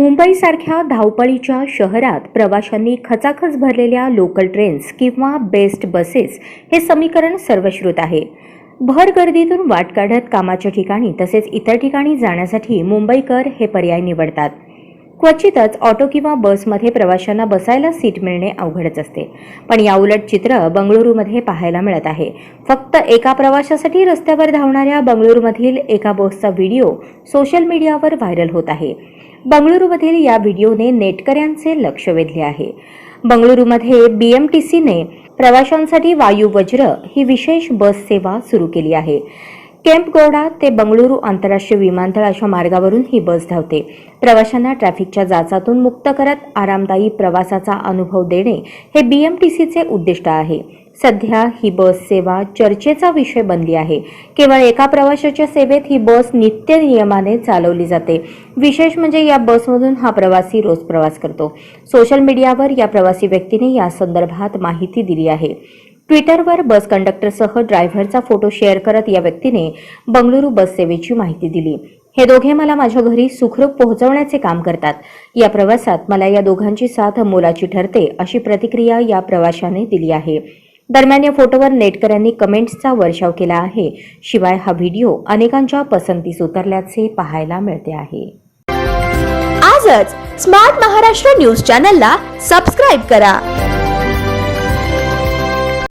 मुंबईसारख्या धावपळीच्या शहरात प्रवाशांनी खचाखच भरलेल्या लोकल ट्रेन्स किंवा बेस्ट बसेस हे समीकरण सर्वश्रुत आहे. भर गर्दीतून वाट काढत कामाच्या ठिकाणी तसेच इतर ठिकाणी जाण्यासाठी मुंबईकर हे पर्याय निवडतात. क्वचितच ऑटो किंवा बसमध्ये प्रवाशांना बसायला सीट मिळणे अवघडच असते. पण याउलट चित्र बंगळुरूमध्ये पाहायला मिळत आहे. फक्त एका प्रवाशासाठी रस्त्यावर धावणाऱ्या बंगळुरूमधील एका बसचा व्हिडिओ सोशल मीडियावर व्हायरल होत आहे. बंगळुरूमधील या व्हिडिओने नेटकऱ्यांचे लक्ष वेधले आहे. बंगळुरूमध्ये बी एम टी सीने प्रवाशांसाठी वायू वज्र ही विशेष बस सेवा सुरू केली आहे. केम्पगौडा ते बंगळुरू आंतरराष्ट्रीय विमानतळ अशा मार्गावरून ही बस धावते. प्रवाशांना ट्रॅफिकच्या जाचातून मुक्त करत आरामदायी प्रवासाचा अनुभव देणे हे बीएमटीसीचे उद्दिष्ट आहे. सध्या ही बस सेवा चर्चेचा विषय बनली आहे. केवळ एका प्रवाशाच्या सेवेत ही बस नित्य नियमाने चालवली जाते. विशेष म्हणजे या बसमधून हा प्रवासी रोज प्रवास करतो. सोशल मीडियावर या प्रवासी व्यक्तीने या संदर्भात माहिती दिली आहे. ट्विटरवर बस कंडक्टरसह ड्रायव्हरचा फोटो शेअर करत या व्यक्तीने बंगळुरू बससेवेची माहिती दिली. हे दोघे मला माझ्या घरी सुखरूप पोहोचवण्याचे काम करतात. या प्रवासात मला या दोघांची साथ मोलाची ठरते अशी प्रतिक्रिया या प्रवाशाने दिली आहे. दरम्यान या फोटोवर नेटकऱ्यांनी कमेंट्सचा वर्षाव केला आहे. शिवाय हा व्हिडिओ अनेकांच्या पसंतीस उतरल्याचे पाहायला मिळते आहे. आजच स्मार्ट महाराष्ट्र न्यूज चॅनलला सबस्क्राईब करा.